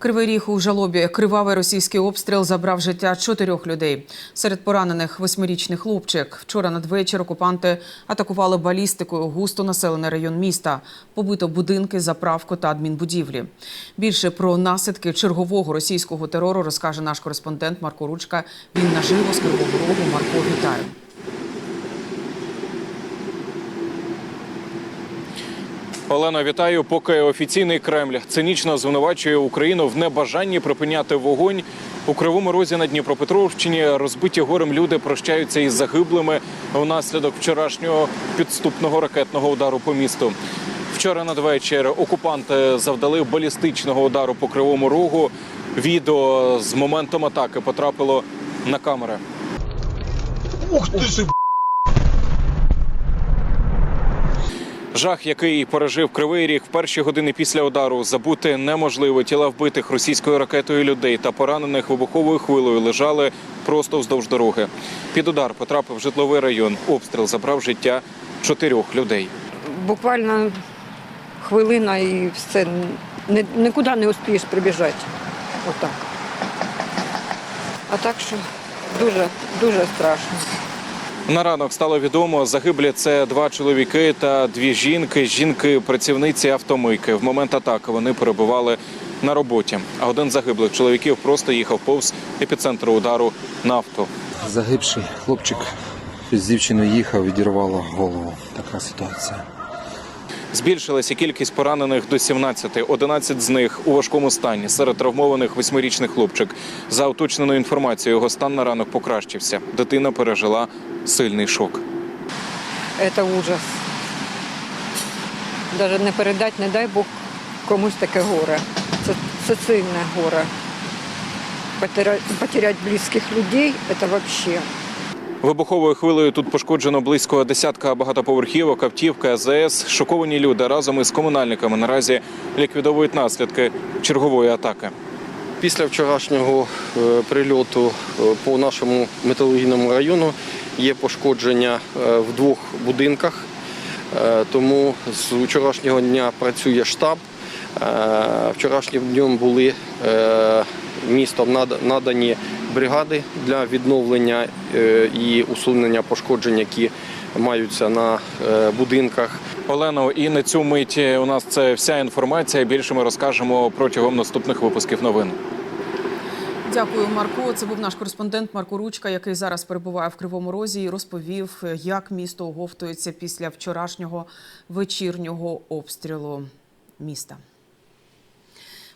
Кривий ріг у жалобі. Кривавий російський обстріл забрав життя чотирьох людей. Серед поранених восьмирічний хлопчик. Вчора надвечір окупанти атакували балістикою густо населений район міста. Побито будинки, заправку та адмінбудівлі. Більше про наслідки чергового російського терору розкаже наш кореспондент Марко Ручка. Він наживо з Кривого Рогу. Марко, вітаю. Олено, вітаю. Поки офіційний Кремль цинічно звинувачує Україну в небажанні припиняти вогонь у кривому розі на Дніпропетровщині. Розбиті горем люди прощаються із загиблими внаслідок вчорашнього підступного ракетного удару по місту. Вчора надвечір окупанти завдали балістичного удару по кривому рогу. Відео з моментом атаки потрапило на камери. Ух ти ж! Жах, який пережив Кривий Ріг в перші години після удару, забути неможливо. Тіла вбитих російською ракетою людей та поранених вибуховою хвилею лежали просто вздовж дороги. Під удар потрапив житловий район. Обстріл забрав життя чотирьох людей. буквально хвилина і все. Нікуди не успієш прибіжати. Отак. А так що дуже, дуже страшно. На ранок стало відомо, загиблі це два чоловіки та дві жінки. Жінки працівниці автомийки. В момент атаки вони перебували на роботі. А один загиблих чоловіків просто їхав повз епіцентру удару на авто. Загибший хлопчик з дівчиною їхав, відірвало голову. Така ситуація. Збільшилася кількість поранених до 17, 11 з них у важкому стані. Серед травмованих восьмирічний хлопчик. За уточненою інформацією, його стан на ранок покращився. Дитина пережила сильний шок. Це ужас. Навіть не передати, не дай Бог комусь таке горе. Це, це сильне горе. Потерять близьких людей це взагалі. Вибуховою хвилею тут пошкоджено близько десятка багатоповерхівок, автівка, АЗС. Шоковані люди разом із комунальниками наразі ліквідовують наслідки чергової атаки. Після вчорашнього е, прильоту е, по нашому металургійному району є пошкодження е, в двох будинках. Тому з вчорашнього дня працює штаб. Вчорашнім днем були містом надані бригади для відновлення е, і усунення пошкоджень, які маються на е, будинках. Олено, і на цю мить у нас це вся інформація. Більше ми розкажемо протягом наступних випусків новин. Дякую, Марко. Це був наш кореспондент Марко Ручка, який зараз перебуває в Кривому Розі і розповів, як місто оговтується після вчорашнього вечірнього обстрілу міста.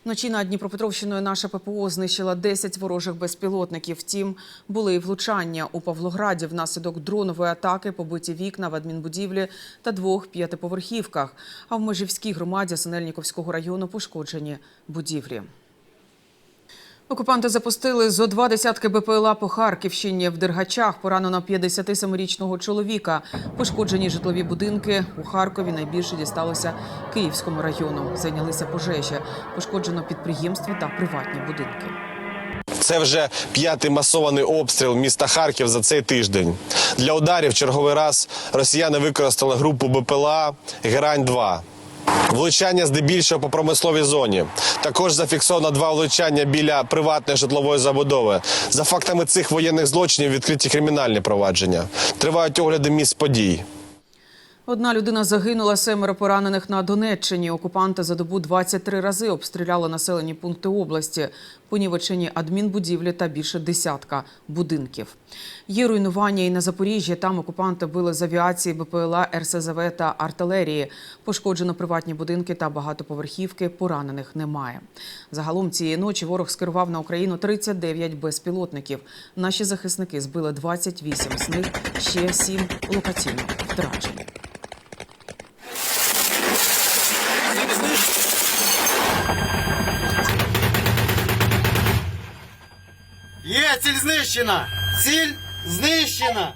Вночі над Дніпропетровщиною наша ППО знищила 10 ворожих безпілотників. Втім, були і влучання у Павлограді внаслідок дронової атаки, побиті вікна в адмінбудівлі та двох п'ятиповерхівках. А в Межівській громаді Синельніковського району пошкоджені будівлі. Окупанти запустили зо два десятки БПЛА по Харківщині. В Дергачах поранено 57-річного чоловіка. Пошкоджені житлові будинки у Харкові найбільше дісталося Київському району. Зайнялися пожежі. Пошкоджено підприємства та приватні будинки. Це вже п'ятий масований обстріл міста Харків за цей тиждень. Для ударів черговий раз росіяни використали групу БПЛА Герань-2. Влучання здебільшого по промисловій зоні. Також зафіксовано два влучання біля приватної житлової забудови. За фактами цих воєнних злочинів відкриті кримінальні провадження. Тривають огляди місць подій. Одна людина загинула, семеро поранених на Донеччині. Окупанти за добу 23 рази обстріляли населені пункти області, понівечені адмінбудівлі та більше десятка будинків. Є руйнування і на Запоріжжі. Там окупанти били з авіації, БПЛА, РСЗВ та артилерії. Пошкоджено приватні будинки та багатоповерхівки. Поранених немає. Загалом цієї ночі ворог скерував на Україну 39 безпілотників. Наші захисники збили 28, з них ще 7 локаційно втрачені. Є ціль знищена! Ціль знищена!